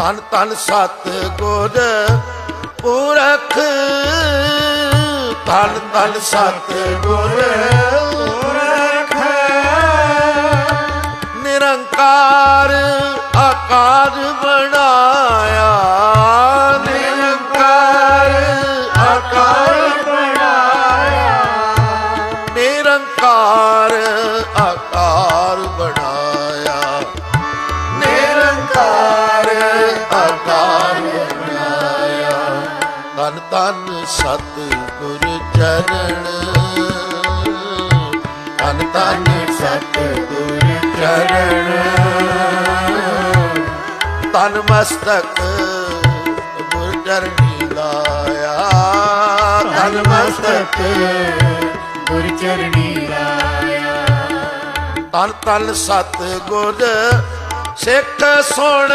ਤਨ ਤਨ ਸਤ ਗੁਰ ਪੁਰਖ ਤਨ ਤਨ ਸਤ ਗੁਰ ਪੁਰਖ। ਨਿਰੰਕਾਰ ਆਕਾਰ ਬਣਾ ਤਨ ਤਨ ਸਤ ਗੁਰ ਚਰਨ। ਤਨ ਤਨ ਸਤ ਗੁਰ ਚਰਨ। ਤਨ ਮਸਤਕ ਗੁਰ ਚਰਨੀ ਲਾਇਆ। ਤਨ ਮਸਤਕ ਗੁਰ ਚਰਣੀ ਲਾਇਆ। ਤਨ ਤਨ ਸਤ ਗੁਰ ਸਿੱਖ ਸੁਣ।